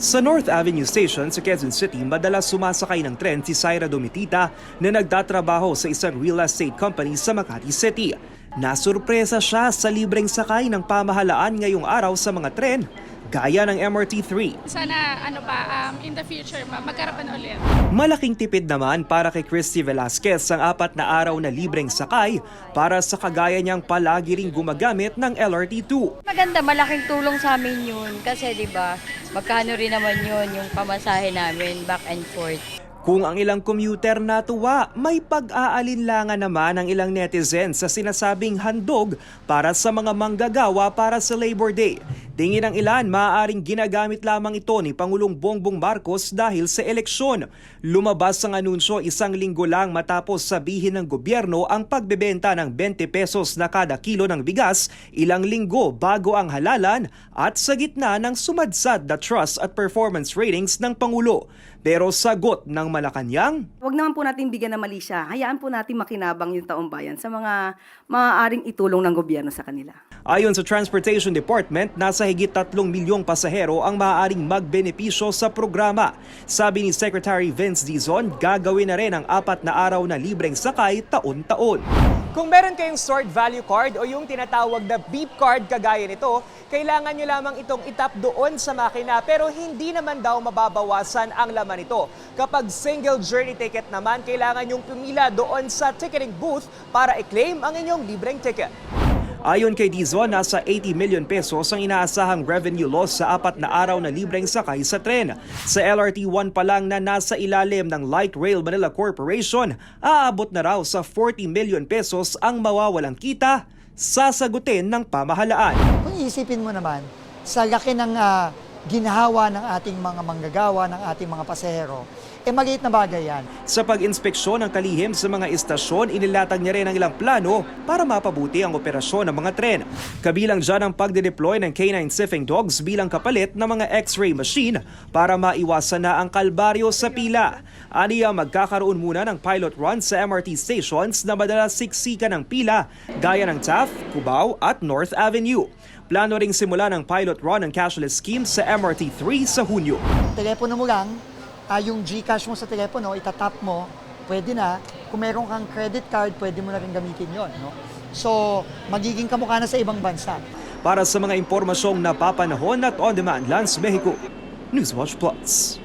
Sa North Avenue Station sa Quezon City, madalas sumasakay ng tren si Syra Domitita na nagtatrabaho sa isang real estate company sa Makati City. Nasurpresa siya sa libreng sakay ng pamahalaan ngayong araw sa mga tren, gaya ng MRT-3. Sana ano pa, um, in the future, ma- magkaroon ulit. Malaking tipid naman para kay Christy Velasquez ang apat na araw na libreng sakay para sa kagaya niyang palagi ring gumagamit ng LRT-2. Maganda, malaking tulong sa amin yun. Kasi 'di ba magkano rin naman yun yung pamasahe namin back and forth. Kung ang ilang commuter natuwa, may pag-aalinlangan naman ang ilang netizens sa sinasabing handog para sa mga manggagawa para sa Labor Day. Tingin ng ilan, maaaring ginagamit lamang ito ni Pangulong Bongbong Marcos dahil sa eleksyon. Lumabas ang anunsyo isang linggo lang matapos sabihin ng gobyerno ang pagbebenta ng 20 pesos na kada kilo ng bigas ilang linggo bago ang halalan at sa gitna ng sumadsad na trust at performance ratings ng Pangulo. Pero sagot ng Malacanang, Huwag naman po natin bigyan ng mali siya. Hayaan po natin makinabang yung taong bayan sa mga maaaring itulong ng gobyerno sa kanila. Ayon sa Transportation Department, nasa higit 3 milyong pasahero ang maaaring magbenepisyo sa programa. Sabi ni Secretary Vince Dizon, gagawin na rin ang apat na araw na libreng sakay taon-taon. Kung meron kayong stored value card o yung tinatawag na beep card kagaya nito, kailangan nyo lamang itong itap doon sa makina pero hindi naman daw mababawasan ang laman nito. Kapag single journey ticket naman, kailangan nyong pumila doon sa ticketing booth para i-claim ang inyong libreng ticket. Ayon kay Dizon, nasa 80 million pesos ang inaasahang revenue loss sa apat na araw na libreng sakay sa tren. Sa LRT1 pa lang na nasa ilalim ng Light Rail Manila Corporation, aabot na raw sa 40 million pesos ang mawawalang kita sasagutin ng pamahalaan. Kung iisipin mo naman, sa laki ng ah, ginhawa ng ating mga manggagawa, ng ating mga pasahero, eh maliit na bagay yan. Sa pag-inspeksyon ng kalihim sa mga istasyon, inilatag niya rin ang ilang plano para mapabuti ang operasyon ng mga tren. Kabilang dyan ang pagde-deploy ng K9 sniffing dogs bilang kapalit ng mga x-ray machine para maiwasan na ang kalbaryo sa pila. Aniya magkakaroon muna ng pilot run sa MRT stations na madalas siksikan ng pila gaya ng Taft, Cubao at North Avenue. Plano ring simula ng pilot run ng cashless scheme sa MRT3 sa Hunyo. Telepono mo lang, ah, yung GCash mo sa telepono, itatap mo, pwede na. Kung meron kang credit card, pwede mo na rin gamitin yon. No? So, magiging kamukha na sa ibang bansa. Para sa mga impormasyong napapanahon at on-demand Lance Mexico, Newswatch Plus.